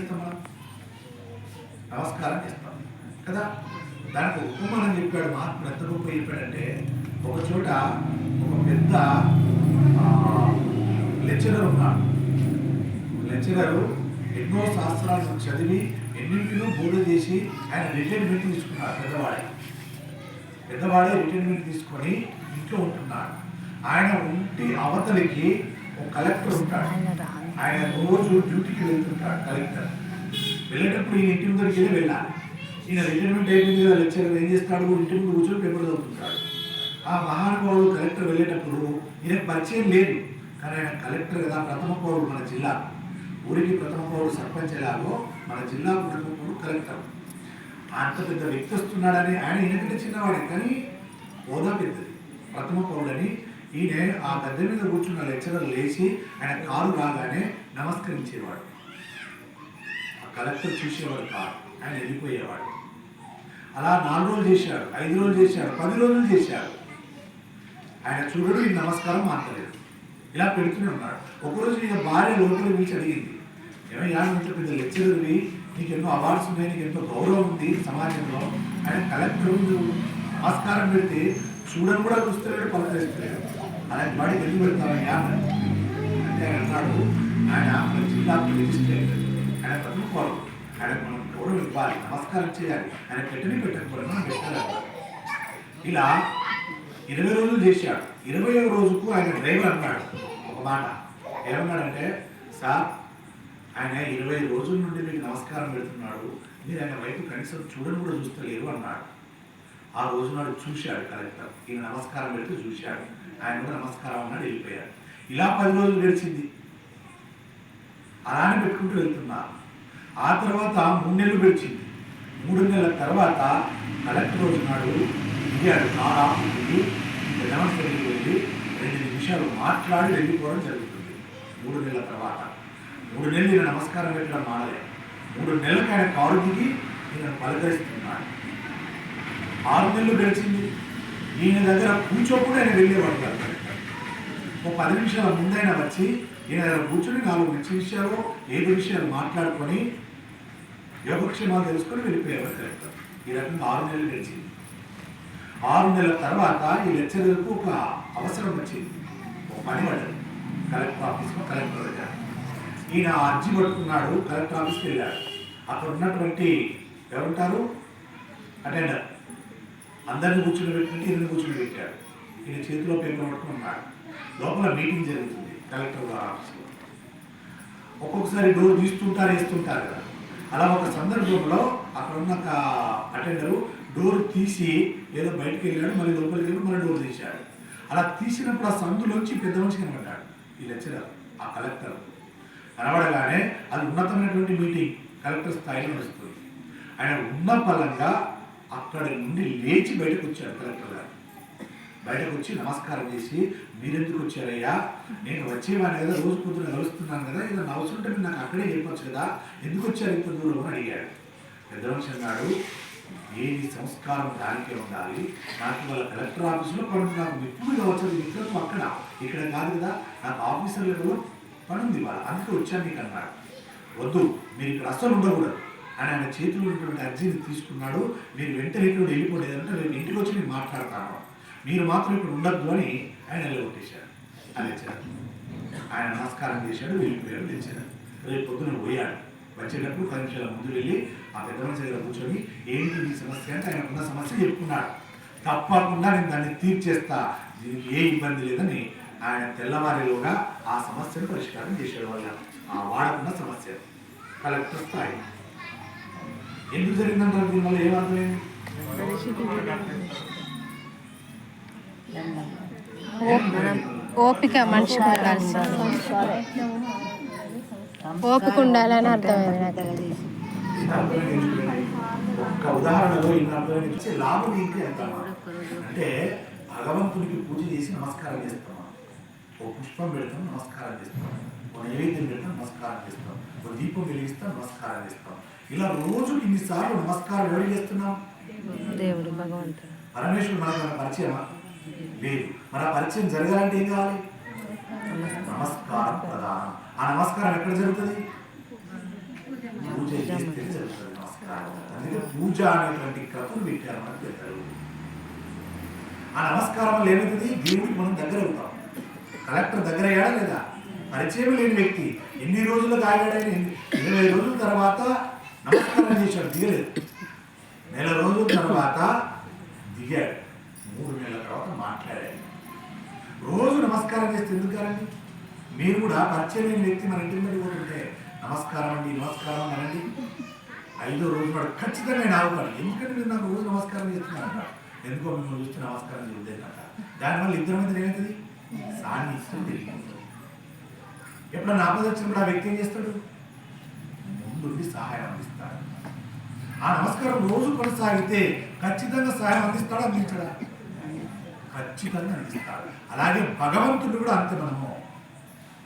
చేస్తాం నమస్కారం చేస్తాం కదా? దానికి ఉపమానం చెప్పాడు మహాత్ముడు. ఎంత గొప్ప చెప్పాడంటే ఒక చోట ఒక పెద్ద లెక్చరర్ ఉన్నాడు. లెక్చరరు ఎన్నో శాస్త్రాలను చదివి ఎన్నింటినో బోధ చేసి ఆయన రిటైర్మెంట్ తీసుకున్నాడు పెద్దవాడే. పెద్దవాడే రిటైర్మెంట్ తీసుకొని ఇంట్లో ఉంటున్నాడు. ఆయన ఉంటి అవతలికి ఒక కలెక్టర్ ఉంటాడు. ఆయన రోజు డ్యూటీకి వెళ్తుంటాడు కలెక్టర్. వెళ్ళేటప్పుడు ఈయన ఇంటి ముందరికి వెళ్ళి వెళ్ళాలి. ఈయన రిటైర్మెంట్ అయిపోయింది కదా లెక్చర్ ఏం చేస్తాడు ఇంటి ముందు కూర్చొని పేపర్ చదువుతుంటాడు. ఆ మహానుభావుడు కలెక్టర్ వెళ్ళేటప్పుడు ఈయన పరిచయం లేదు. కానీ ఆయన కలెక్టర్ కదా ప్రథమ పౌరుడు మన జిల్లా. ఊరికి ప్రథమ పౌరుడు సర్పంచ్ ఎలాగో మన జిల్లా ప్రథమ పౌరుడు కలెక్టర్. అంత పెద్ద వ్యక్తి వస్తున్నాడని ఆయన ఈయనకంటే చిన్నవాడే కానీ హోదా పెద్దది. ప్రథమ పౌరుడని ఈయన ఆ గద్దె మీద కూర్చున్న లెక్చరర్ లేచి ఆయన కారు రాగానే నమస్కరించేవాడు. ఆ కలెక్టర్ చూసేవాడు కాదు ఆయన వెళ్ళిపోయేవాడు. అలా నాలుగు రోజులు చేశాడు ఐదు రోజులు చేశాడు పది రోజులు చేశాడు. ఆయన చూడడు ఈ నమస్కారం మాట్లాడలేదు ఇలా పెడుతూనే ఉన్నాడు. ఒకరోజు ఈయన భార్య లోపల పిలిచి అడిగింది ఏమయ్యా ఇంత పెద్ద లెక్చరర్వి నీకు ఎన్నో అవార్డ్స్ ఉన్నాయి నీకు ఎంతో గౌరవం ఉంది సమాజంలో. ఆయన కలెక్టర్ ముందు నమస్కారం పెడితే చూడని కూడా చూస్తలేడు పలకరిస్తలేడు. అలాంటి వాడి ఎందుకు పెడతామయ్యా అంటే అన్నాడు ఆయన మన జిల్లాకు రిజిస్టర్ ఆయన ప్రథమ ఆయన మనం గౌరవం ఇవ్వాలి. నమస్కారం చేయాలి. ఆయన పెట్టని పెట్టకపోవడం మనం పెట్టాలి. ఇలా ఇరవై రోజులు చేశాడు. ఇరవై రోజుకు ఆయన డ్రైవర్ అన్నాడు. ఒక మాట. ఏమన్నాడంటే సార్ ఆయన ఇరవై రోజుల నుండి మీకు నమస్కారం పెడుతున్నాడు. మీరు ఆయన వైపు కనీసం చూడని కూడా చూస్తలేరు అన్నాడు. ఆ రోజు నాడు చూశాడు కలెక్టర్. ఈయన నమస్కారం పెడుతూ చూశాడు. ఆయన కూడా నమస్కారం అన్నాడు వెళ్ళిపోయాడు. ఇలా పది రోజులు గడిచింది. అలానే పెట్టుకుంటూ వెళ్తున్నారు ఆ తర్వాత మూడు నెలలు గడిచింది. మూడు నెలల తర్వాత కలెక్టర్ రోజు నాడు దిగాడు కారా దిగి వెళ్ళి రెండు నిమిషాలు మాట్లాడి వెళ్ళిపోవడం జరుగుతుంది. మూడు నెలల తర్వాత. మూడు నెలలు ఈయన నమస్కారం పెట్టడం మానలే మూడు నెలలకు ఆయన కారు దిగి నేను పలకరిస్తున్నాను ఆరు నెలలు గడిచింది. ఈయన దగ్గర కూర్చోకుండా ఆయన వెళ్ళేవాడు కాదు. ఒక పది నిమిషాల ముందైనా వచ్చి ఈయన దగ్గర కూర్చొని నాలుగు మంచి విషయాలు ఏడు విషయాలు మాట్లాడుకొని యోగక్షేమాలు తెలుసుకొని వెళ్ళిపోయేవారు కరెక్ట్ ఈ రకంగా ఆరు నెలలు గడిచింది. ఆరు నెలల తర్వాత ఈ లెక్చరర్కు ఒక అవసరం వచ్చింది. ఒక పని పడ్డది కలెక్టర్ ఆఫీస్లో కలెక్టర్ దగ్గర. ఈయన అర్జీ పట్టుకున్నాడు కలెక్టర్ ఆఫీస్కి వెళ్ళాడు. అక్కడ ఉన్నటువంటి ఎవరుంటారు అటెండర్. అందరిని కూర్చుని పెట్టుకుంటే ఇన్ని కూర్చుని పెట్టాడు ఈయన చేతిలో పేపర్ పట్టుకున్నాడు లోపల మీటింగ్ జరుగుతుంది కలెక్టర్ ఆఫీస్లో. ఒక్కొక్కసారి డోర్ తీస్తుంటారు వేస్తుంటారు కదా. అలా ఒక సందర్భంలో అక్కడ ఉన్న ఒక అటెండరు డోర్ తీసి ఏదో బయటకు వెళ్ళాడు మళ్ళీ లోపలికి వెళ్ళి మళ్ళీ డోర్ తీశాడు. అలా తీసినప్పుడు ఆ సందులోంచి పెద్ద మనిషి కనబడ్డాడు ఈ లెక్చరర్ ఆ కలెక్టర్. కనబడగానే అది ఉన్నతమైనటువంటి మీటింగ్ కలెక్టర్ స్థాయిలో నడుస్తుంది. ఆయన ఉన్న పరంగా అక్కడి నుండి లేచి బయటకు వచ్చాడు కలెక్టర్ గారు. బయటకు వచ్చి నమస్కారం చేసి మీరెందుకు వచ్చారయ్యా? నేను వచ్చేవాడిని కదా రోజు పొద్దున కలుస్తున్నాను కదా ఏదైనా అవసరం ఉంటే నాకు అక్కడే చెప్పొచ్చు కదా ఎందుకు వచ్చారు ఇంత దూరం? అని అడిగాడు. పెద్దవంశం గారు ఏది సంస్కారం దానికే ఉండాలి. నాకు వాళ్ళ కలెక్టర్ ఆఫీసులో పని నాకు ఎప్పుడు వచ్చారు మిత్రత్వం అక్కడ. ఇక్కడ కాదు కదా నాకు ఆఫీసర్లకు పని వాళ్ళ అందుకే వచ్చాను నీకు అన్నారు వద్దు మీరు ఇక్కడ అస్సలు ఉండకూడదు. అని ఆయన చేతిలో ఉన్నటువంటి అర్జీని తీసుకున్నాడు. నేను వెంటనే ఇక్కడ వెళ్ళిపోలేదంటే నేను ఇంటికి వచ్చి నేను మాట్లాడతాను. మీరు మాత్రం ఇక్కడ ఉండద్దు అని ఆయన వెళ్ళగొట్టేశాడు అదే వచ్చారు ఆయన నమస్కారం చేశాడు వెళ్ళిపోయాడు లేచాడు. రేపు పొద్దున పోయాడు. వచ్చేటప్పుడు పది నిమిషాల ముందు వెళ్ళి ఆ పెద్ద మనిషి దగ్గర కూర్చొని ఏంటి నీ సమస్య అంటే ఆయన ఉన్న సమస్య చెప్పుకున్నాడు. తప్పకుండా నేను దాన్ని తీర్చేస్తా. దీనికి ఏ ఇబ్బంది లేదని ఆయన తెల్లవారిలోగా ఆ సమస్యను పరిష్కారం చేశాడు ఆ వాడకున్న సమస్య. కలెక్టర్ స్థాయి. ఎందుకు జరిగిందంటారు దీనివల్ల ఏమర్థమైంది ఓపిక ఉండాలి ఓపిక ఉండాలని అర్థమైంది నాకు. ఒక్క ఉదాహరణలో లాభం అంటామా అంటే భగవంతునికి పూజ చేసి నమస్కారం చేస్తాం. ఓ పుష్పం పెడతాం నమస్కారం చేస్తాం. ఓ నైవేద్యం పెడతాం నమస్కారం చేస్తాం. ఓ దీపం వెలిగిస్తాం నమస్కారం చేస్తాం. ఇలా రోజు ఇన్నిసార్లు నమస్కారం ఎవరు చేస్తున్నాం? దేవుడు భగవంతుడు. పరమేశ్వరుడు మనకు ఏమైనా పరిచయమా? లేదు. మన పరిచయం జరగాలంటే ఏం కావాలి? నమస్కారం ప్రధానం. ఆ నమస్కారం ఎక్కడ జరుగుతుంది? పూజ చేస్తే జరుగుతుంది నమస్కారం. అందుకే పూజ అనేటువంటి క్రతువు పెట్టారు మనకు ఆ నమస్కారం ఏమవుతుంది? దేవుడికి మనం దగ్గర అవుతాం కలెక్టర్ దగ్గర అయ్యాడా లేదా? పరిచయం లేని వ్యక్తి. ఎన్ని రోజులు తాగాడని ఇరవై రోజుల తర్వాత నమస్కారం చేశాడు దిగలేదు. నెల రోజుల తర్వాత దిగాడు. మూడు నెలల తర్వాత మాట్లాడాడు. రోజు నమస్కారం చేస్తే ఎందుకు కాదండి మీరు కూడా పరిచయం లేని వ్యక్తి మన ఇంటి మీద పోతుంటే నమస్కారం అండి నమస్కారం అనండి. ఐదో రోజు వాడు ఖచ్చితంగా నేను ఆగుతాడు ఎందుకంటే మీరు నాకు రోజు నమస్కారం చేస్తున్నాను ఎందుకో మిమ్మల్ని చూస్తే నమస్కారం చేయలేదంట దానివల్ల ఇద్దరి మీద ఏమవుతుంది సాన్నిధ్యం పెరిగింది. ఎప్పుడన్నా ఆపద వచ్చినప్పుడు ఆ వ్యక్తి ఏం చేస్తాడు? ముందుండి సహాయం అందిస్తాడు. ఆ నమస్కారం రోజు కొనసాగితే ఖచ్చితంగా సహాయం అందిస్తాడా? అందించడా? ఖచ్చితంగా అందిస్తాడు. అలాగే భగవంతుడు కూడా అంతే మనము.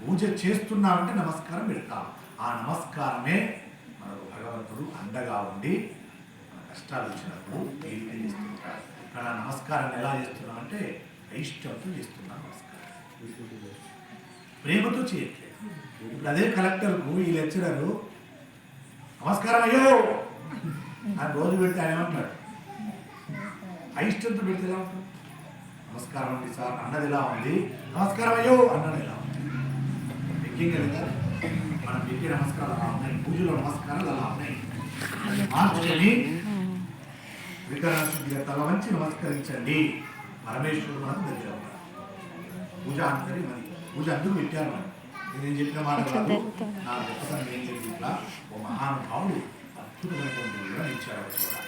పూజ చేస్తున్నామంటే నమస్కారం పెడతాం. ఆ నమస్కారమే మనకు భగవంతుడు అండగా ఉండి మన కష్టాలు వచ్చినప్పుడు తేలిక చేస్తుంటాడు. ఇక్కడ ఆ నమస్కారం ఎలా చేస్తున్నామంటే అయిష్టంతో చేస్తున్నాం నమస్కారం. ప్రేమతో చేయట్లేదు. ఇప్పుడు అదే కలెక్టర్కు ఈ లెక్చరరు నమస్కారం అయ్యో అని రోజు పెడితే ఆయన ఏమంటాడు అయిష్టంతో పెడితే ఎలా నమస్కారం అండి సార్ అన్నది ఎలా ఉంది? నమస్కారం అయ్యో అన్నది ఎలా ఉంది? ముఖ్యంగా లేదా మనం పెట్టే నమస్కారాలు అలా ఉన్నాయి పూజలో నమస్కారాలు అలా ఉన్నాయి. అది మార్చుకొని వికరాశుద్ధిగా తల వంచి నమస్కరించండి. పరమేశ్వరుడు మనకు దగ్గర ఉన్నారు పూజ అంతరి మరి. పూజ అందుకు పెట్టారు మనం నేను చెప్పిన మాట కాదు. నా గొప్పతనం ఏం ఇట్లా ఓ మహానుభావుడు అద్భుతమైనటువంటి వివరణ ఇచ్చాడు కూడా.